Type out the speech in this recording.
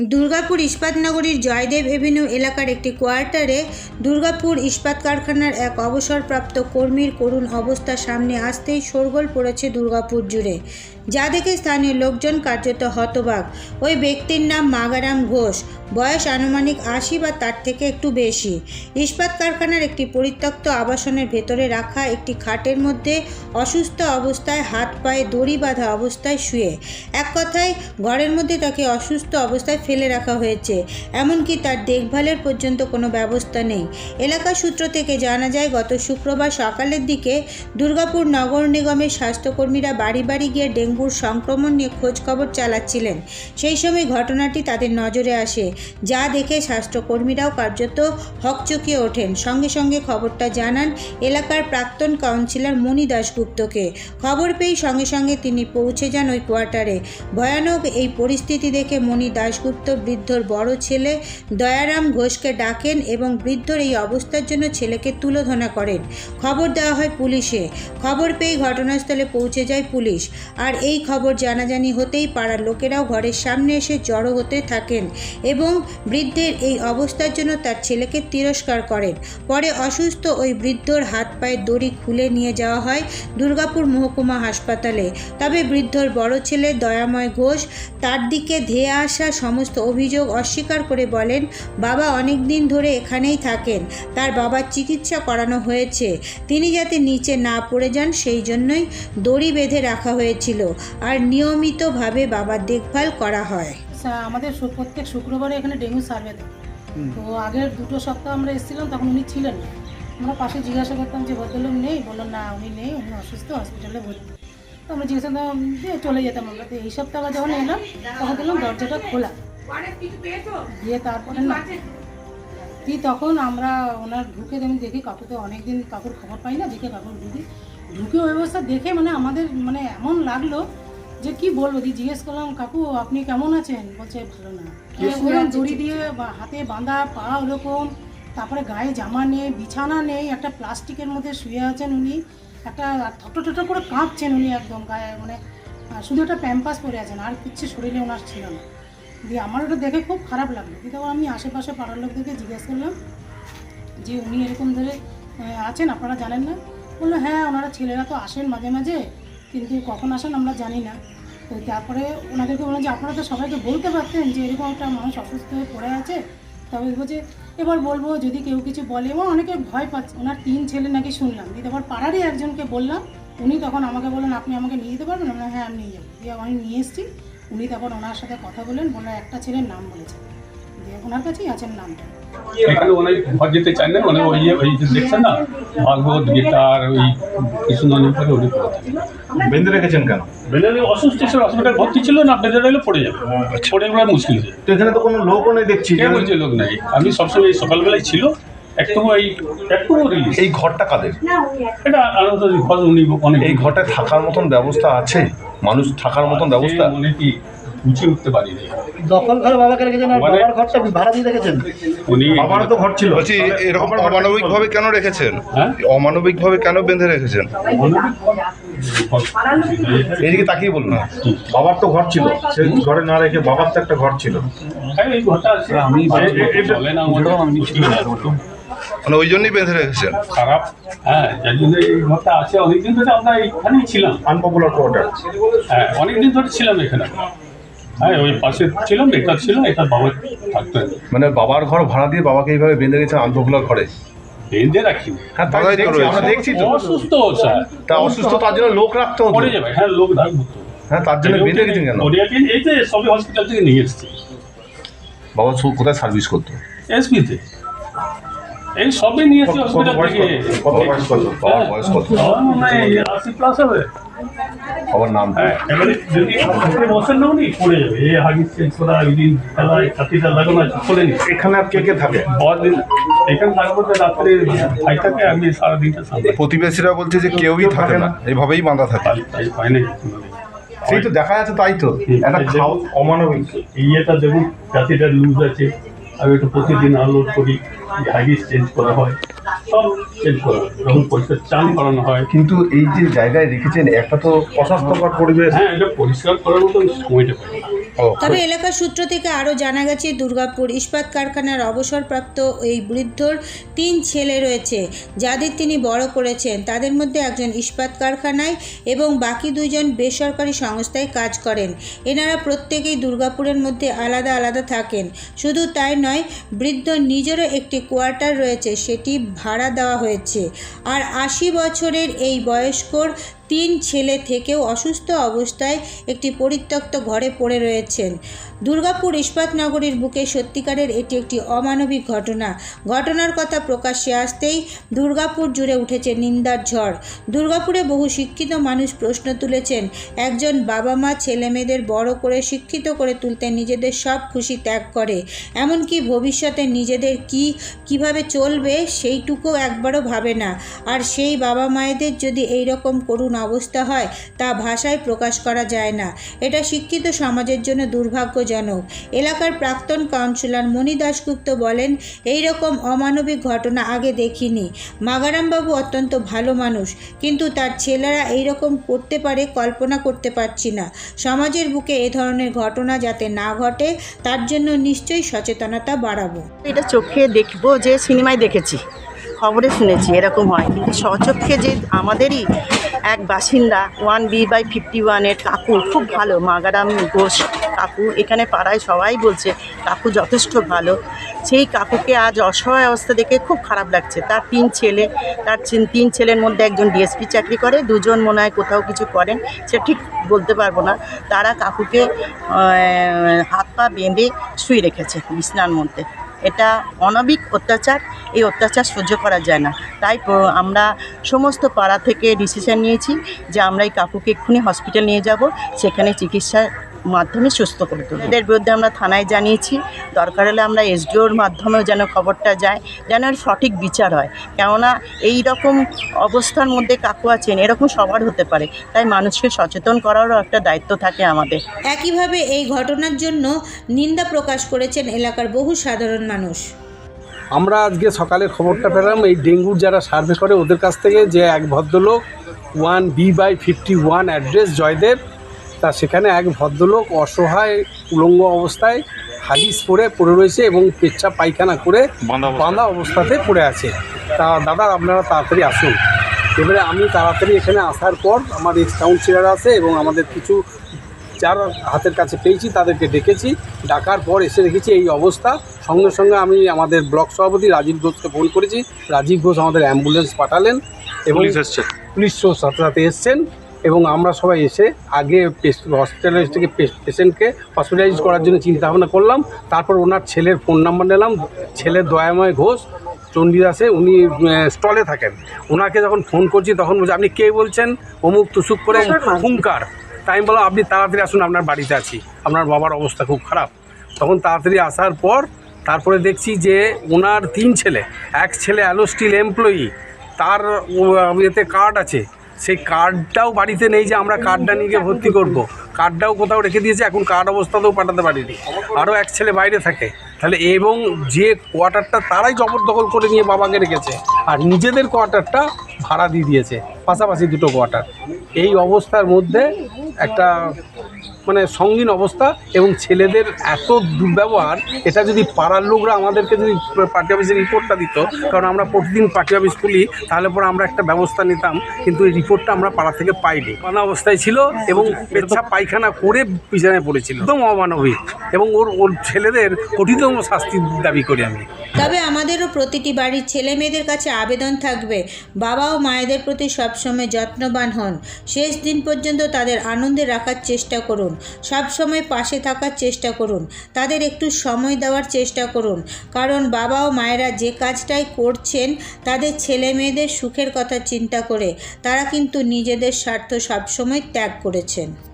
Durgapur ইস্পাতনগরীর Joydeb Avenue এলাকার একটি কোয়ার্টারে দুর্গাপুর ইস্পাত কারখানার এক অবসরপ্রাপ্ত কর্মীর করুণ অবস্থা সামনে আসতেই শোরগোল পড়েছে দুর্গাপুর জুড়ে। যা দেখে স্থানীয় লোকজন কার্যত হতবাক। ওই ব্যক্তির নাম মাগারাম ঘোষ। বয়স আনুমানিক আশি বা তার থেকে একটু বেশি। ইস্পাত কারখানার একটি পরিত্যক্ত আবাসনের ভেতরে রাখা একটি খাটের মধ্যে অসুস্থ অবস্থায় হাত পায়ে দড়ি বাঁধা অবস্থায় শুয়ে। এক কথায়, ঘরের মধ্যে তাকে অসুস্থ অবস্থায় ফেলে রাখা হয়েছে। এমনকি তার দেখভালের পর্যন্ত কোনো ব্যবস্থা নেই। এলাকা সূত্র থেকে জানা যায়, গত শুক্রবার সকালের দিকে দুর্গাপুর নগর নিগমের স্বাস্থ্যকর্মীরা বাড়ি বাড়ি গিয়ে ডেঙ্গুর সংক্রমণ নিয়ে খোঁজখবর চালাচ্ছিলেন। সেই সময় ঘটনাটি তাদের নজরে আসে, যা দেখে স্বাস্থ্যকর্মীরাও কার্যত হকচকিয়ে ওঠেন। সঙ্গে সঙ্গে খবরটা জানান এলাকার প্রাক্তন কাউন্সিলর মণি দাশগুপ্তকে। খবর পেয়ে সঙ্গে সঙ্গে তিনি পৌঁছে যান ওই কোয়ার্টারে। ভয়ানক এই পরিস্থিতি দেখে মণি দাশগুপ্ত বৃদ্ধর বড় ছেলে দয়ারাম ঘোষকে ডাকেন এবং বৃদ্ধর এই অবস্থার জন্য ছেলেকে তুলোধনা করেন। খবর দেওয়া হয় পুলিশে। খবর পেয়ে ঘটনাস্থলে পৌঁছে যায় পুলিশ। আর এই খবর জানাজানি হতেই পাড়ার লোকেরাও ঘরের সামনে এসে জড়ো হতে থাকেন এবং বৃদ্ধের এই অবস্থার জন্য তার ছেলেকে তিরস্কার করেন। পরে অসুস্থ ওই বৃদ্ধর হাত পায়ের দড়ি খুলে নিয়ে যাওয়া হয় দুর্গাপুর মহকুমা হাসপাতালে। তবে বৃদ্ধর বড় ছেলে দয়াময় ঘোষ তার দিকে ধেয়ে আসা সমস্ত অভিযোগ অস্বীকার করে বলেন, বাবা অনেক দিন ধরে এখানেই থাকেন, তার বাবার চিকিৎসা করানো হয়েছে। তিনি যাতে নিচে না পড়ে যান, সেই জন্যই দড়ি বেঁধে রাখা হয়েছিল। আর নিয়মিতভাবে বাবার দেখভাল করা হয়। স্যার, আমাদের প্রত্যেক শুক্রবারে এখানে ডেঙ্গু সার্ভে দেয়। তো আগের দুটো সপ্তাহ আমরা এসেছিলাম তখন উনি ছিলেন না। আমরা পাশে জিজ্ঞাসা করতাম যে ভদ্রলোক নেই? বলল না উনি নেই উনি অসুস্থ হসপিটালে ভর্তি। তো আমরা জিজ্ঞাসা করতাম যে চলে যেতাম আমরা। তো এই সপ্তাহ আবার যখন এলাম তখন দেখলাম দরজাটা খোলা। দিয়ে তারপরে না তখন আমরা ওনার ঢুকে আমি দেখি কাকুতে অনেকদিন কাকুর খবর পাই না দেখে কাকুর ঢুকি। ঢুকে ওই অবস্থা দেখে মানে আমাদের মানে এমন লাগল যে কি বলব দি জিজ্ঞেস করলাম কাকু আপনি কেমন আছেন? বলছে ভালো না। দড়ি দিয়ে বা- হাতে বাঁধা পা ওরকম তারপরে গায়ে জামা নেই বিছানা নেই একটা প্লাস্টিকের মধ্যে শুয়ে আছেন উনি একটা ঠটো ঠটো করে কাঁপছেন উনি একদম গায়ে মানে শুধু একটা প্যাম্পাস পরে আছেন আর কিচ্ছু শরীরে ওনার ছিল না। দিয়ে আমার ওটা দেখে খুব খারাপ লাগল। তখন আমি আশেপাশে পাড়ার লোকদেরকে জিজ্ঞেস করলাম যে উনি এরকম ধরে আছেন আপনারা জানেন না? বলল হ্যাঁ ওনারা ছেলেরা তো আসেন মাঝে মাঝে, কিন্তু কখন আসেন আমরা জানি না। তো তারপরে ওনাদেরকে বললাম যে, আপনারা তো সবাইকে বলতে পারতেন যে এরকম একটা মানুষ অসুস্থ হয়ে পড়ে আছে। তবে বলছে এবার বলব যদি কেউ কিছু বলে এবং অনেকে ভয় পাচ্ছে। ওনার তিন ছেলে নাকি শুনলাম। দিয়ে তারপর পাড়ারই একজনকে বললাম, উনি তখন আমাকে বললেন, আপনি আমাকে নিয়ে যেতে পারবেন? আমরা হ্যাঁ আমি নিয়ে যাব। দিয়ে আমি নিয়ে এসেছি। উনি তারপর ওনার সাথে কথা বললেন বললেন, একটা ছেলের নাম বলেছেন দিয়ে। ওনার কাছেই আছেন নামটা। এখানে অনেক ঘর যেতে চান না মানে ওই ওই যে দেখছেন না? ভাগবত গীতার ওই কৃষ্ণনন্দী করে উনি বেঁধে রেখেছেন কেন? বেলের অসুস্থ ছিল হসপিটাল ভর্তি ছিল না বেঁধে রইলে পড়ে যাবে। পড়ে গেলে মুশকিল তো এখানে তো কোনো লোকও নেই দেখছি কে বলছে লোক নাই। আমি সবসময় সকালবেলায় ছিল একটু এই একটু রিলিজ এই ঘরটা কাদের? এটা আনন্দ ঘর উনি অনেক এই ঘরটায় থাকার মতন ব্যবস্থা আছে? মানুষ থাকার মতন ব্যবস্থা? মনে কি উঁচিয়ে উঠতে পারিনি। দখল ঘরে বাবাকে রেখেছেন আর মানে- বাবার ঘরটা ভাড়া দিয়ে রেখেছেন? উনি বাবারও তো ঘর ছিল। বলছি এরকম অমানবিক ভাবে কেন রেখেছেন? হ্যাঁ? অমানবিক ভাবে কেন বেঁধে রেখেছেন? এইদিকে তাকিয়ে বলুন না। বাবার তো ঘর ছিল। সেই ঘরে না রেখে বাবার তো একটা ঘর ছিল। হ্যাঁ, এই ঘরটা আছে। আমি চলে না আমাদের মানে ওই জন্যই বেঁধে রেখেছেন? খারাপ। হ্যাঁ যার জন্য এই ঘরটা আছে। অনেকদিন ধরে আমরা এখানেই ছিলাম। আনপপুলার কোয়ার্টার হ্যাঁ অনেকদিন ধরে ছিলাম এখানে। হ্যাঁ ওই পাশে এটা ছিল এটা বাবা থাকতেন মানে বাবার ঘর ভাড়া দিয়ে বাবাকে এইভাবে বেঁধে রেখেছেন আনপপুলার ঘরে? বেঁধে হ্যাঁ তাই দেখছি, আমরা দেখছি তো। অসুস্থ স্যার। তা অসুস্থ তার জন্য লোক রাখতে হতো পড়ে যাবে। হ্যাঁ লোক রাখব হ্যাঁ তার জন্য বেঁধে কেন? ওরিয়াকে এই যে সবই হসপিটাল থেকে নিয়ে এসেছি। বাবা সু- কোথায় সার্ভিস করতো? এসপিতে। এই সবই নিয়ে এসেছি কত- কত হসপিটাল থেকে। কত? কত বয়স কত? বাবার বয়স কত? আমার প্লাস হবে। বাবার নাম? হ্যাঁ এখানে আর কে কে থাকে? এখানে থাকব রাত্রে ভাই থাকে আমি সারাদিনটা প্রতিবেশীরা বলছে যে কেউই থাকে না এইভাবেই বাঁধা থাকে। সেই তো দেখা যাচ্ছে তাই তো একটা খাও অমানবিক। ইয়েটা দেখুন জাতিটা লুজ আছে। আমি একটু প্রতিদিন আনলোড করি হাগিস চেঞ্জ করা হয়। সব চেঞ্জ করা যখন পরিষ্কার চান করানো হয়। কিন্তু এই যে জায়গায় রেখেছেন একটা তো অস্বাস্থ্যকর পরিবেশ। হ্যাঁ এটা পরিষ্কার করার মতো সময়টা পাই তবে এলাকার সূত্র থেকে আরও জানা গেছে, দুর্গাপুর ইস্পাত কারখানার অবসরপ্রাপ্ত এই বৃদ্ধর তিন ছেলে রয়েছে, যাদের তিনি বড় করেছেন। তাদের মধ্যে একজন ইস্পাত কারখানায় এবং বাকি দুইজন বেসরকারি সংস্থায় কাজ করেন। এনারা প্রত্যেকেই দুর্গাপুরের মধ্যে আলাদা আলাদা থাকেন। শুধু তাই নয়, বৃদ্ধ নিজেরও একটি কোয়ার্টার রয়েছে, সেটি ভাড়া দেওয়া হয়েছে। আর আশি বছরের এই বয়স্কর তিন ছেলে থেকেও অসুস্থ অবস্থায় একটি পরিত্যক্ত ঘরে পড়ে রয়েছেন। দুর্গাপুর ইস্পাত নগরীর বুকে সত্যিকারের এটি একটি অমানবিক ঘটনা। ঘটনার কথা প্রকাশ্যে আসতেই দুর্গাপুর জুড়ে উঠেছে নিন্দার ঝড়। দুর্গাপুরে বহু শিক্ষিত মানুষ প্রশ্ন তুলেছেন, একজন বাবা মা ছেলে মেয়েদের বড় করে শিক্ষিত করে তুলতে নিজেদের সব খুশি ত্যাগ করে। এমনকি ভবিষ্যতে নিজেদের কি, কীভাবে চলবে সেইটুকু একবারও ভাবে না। আর সেই বাবা মায়েদের যদি এই রকম করুণ অবস্থা হয়, তা ভাষায় প্রকাশ করা যায় না। এটা শিক্ষিত সমাজের জন্য দুর্ভাগ্যজনক। এলাকার প্রাক্তন কাউন্সিলর মণি দাশগুপ্ত বলেন, এই রকম অমানবিক ঘটনা আগে দেখিনি। মাগারামবাবু অত্যন্ত ভালো মানুষ, কিন্তু তার ছেলেরা এই রকম করতে পারে, কল্পনা করতে পারছি না। সমাজের বুকে এ ধরনের ঘটনা যাতে না ঘটে, তার জন্য নিশ্চয়ই সচেতনতা বাড়াবো। এটা চোখে দেখব যে, সিনেমায় দেখেছি। খবরে শুনেছি এরকম হয়, কিন্তু স্বচক্ষে যে আমাদেরই এক বাসিন্দা ওয়ান বি বাই ফিফটি ওয়ানের কাকু, খুব ভালো, মাগারাম ঘোষ কাকু। এখানে পাড়ায় সবাই বলছে, কাকু যথেষ্ট ভালো। সেই কাকুকে আজ অসহায় অবস্থা দেখে খুব খারাপ লাগছে। তার তিন ছেলে, তার তিন ছেলের মধ্যে একজন ডিএসপি চাকরি করে, দুজন মনে হয় কোথাও কিছু করেন, সে ঠিক বলতে পারব না। তারা কাকুকে হাত পা বেঁধে শুয়ে রেখেছে বিছনার মধ্যে। এটা অনবিক অত্যাচার, এই অত্যাচার সহ্য করা যায় না। তাই আমরা সমস্ত পাড়া থেকে ডিসিশন নিয়েছি যে আমরা এই কাকুকে এক্ষুনি হসপিটাল নিয়ে যাব, সেখানে চিকিৎসার মাধ্যমে সুস্থ করে তুলব। এদের বিরুদ্ধে আমরা থানায় জানিয়েছি দরকার হলে আমরা এসডিওর মাধ্যমেও যেন খবরটা যায় যেন এর সঠিক বিচার হয়। কেননা এই রকম অবস্থার মধ্যে কাকু আছেন এরকম সবার হতে পারে। তাই মানুষকে সচেতন করারও একটা দায়িত্ব থাকে আমাদের। একইভাবে এই ঘটনার জন্য নিন্দা প্রকাশ করেছেন এলাকার বহু সাধারণ মানুষ। আমরা আজকে সকালে খবরটা পেলাম এই ডেঙ্গুর যারা সার্ভে করে ওদের কাছ থেকে যে এক ভদ্রলোক one B by fifty one address Joydev তা সেখানে এক ভদ্রলোক অসহায় উলঙ্গ অবস্থায় হাদিস পরে পড়ে রয়েছে এবং পেচ্ছা পায়খানা করে বাঁধা অবস্থাতে পড়ে আছে। তা দাদা আপনারা তাড়াতাড়ি আসুন। এবারে আমি তাড়াতাড়ি এখানে আসার পর আমার এক্স কাউন্সিলার আছে এবং আমাদের কিছু যার হাতের কাছে পেয়েছি তাদেরকে ডেকেছি। ডাকার পর এসে দেখেছি এই অবস্থা। সঙ্গে সঙ্গে আমি আমাদের ব্লক সভাপতি রাজীব ঘোষকে ফোন করেছি। রাজীব ঘোষ আমাদের অ্যাম্বুলেন্স পাঠালেন এবং পুলিশ সাথে সাথে এসছেন। এবং আমরা সবাই এসে আগে হসপিটালে থেকে পেশেন্টকে হসপিটালাইজ করার জন্য চিন্তা ভাবনা করলাম। তারপর ওনার ছেলের ফোন নাম্বার নিলাম। ছেলের দয়াময় ঘোষ চণ্ডীদাসে উনি স্টলে থাকেন। ওনাকে যখন ফোন করছি তখন বলছে আপনি কে বলছেন? অমুক তুসুক করে হুঙ্কার তাই আমি বললাম আপনি তাড়াতাড়ি আসুন আপনার বাড়িতে আছি। আপনার বাবার অবস্থা খুব খারাপ। তখন তাড়াতাড়ি আসার পর তারপরে দেখছি যে ওনার তিন ছেলে এক ছেলে অ্যালো স্টিল এমপ্লয়ি তার এতে কার্ড আছে। সেই কার্ডটাও বাড়িতে নেই যে আমরা কার্ডটা নিয়ে গিয়ে ভর্তি করব। কার্ডটাও কোথাও রেখে দিয়েছে, এখন কার্ড অবস্থাতেও পাঠাতে পারিনি। আরও এক ছেলে বাইরে থাকে। তাহলে এবং যে কোয়ার্টারটা তারাই জবরদখল করে নিয়ে বাবাকে রেখেছে, আর নিজেদের কোয়ার্টারটা ভাড়া দিয়ে দিয়েছে, পাশাপাশি দুটো কোয়ার্টার এই অবস্থার মধ্যে একটা মানে সঙ্গীন অবস্থা এবং ছেলেদের এত দুর্ব্যবহার, এটা যদি পাড়ার লোকরা আমাদেরকে যদি পার্টি অফিসে রিপোর্টটা দিত, কারণ আমরা প্রতিদিন পার্টি অফিস খুলি, তাহলে পরে আমরা একটা ব্যবস্থা নিতাম, কিন্তু এই রিপোর্টটা আমরা পাড়া থেকে পাইনি। পানা অবস্থায় ছিল এবং পেচ্ছা পায়খানা করে বিছানায় পড়েছিল। একদম অমানবিক। এবং ওর ওর ছেলেদের কঠিনতম শাস্তি দাবি করি আমি। তবে আমাদেরও প্রতিটি বাড়ির ছেলে মেয়েদের কাছে আবেদন থাকবে, বাবা ও মায়েদের প্রতি সবসময় যত্নবান হন। শেষ দিন পর্যন্ত তাদের আনন্দে রাখার চেষ্টা করুন। সবসময় পাশে থাকার চেষ্টা করুন। তাদের একটু সময় দেওয়ার চেষ্টা করুন। কারণ বাবা ও মায়েরা যে কাজটাই করছেন, তাদের ছেলে মেয়েদের সুখের কথা চিন্তা করে, তারা কিন্তু নিজেদের স্বার্থ সবসময় ত্যাগ করেছেন।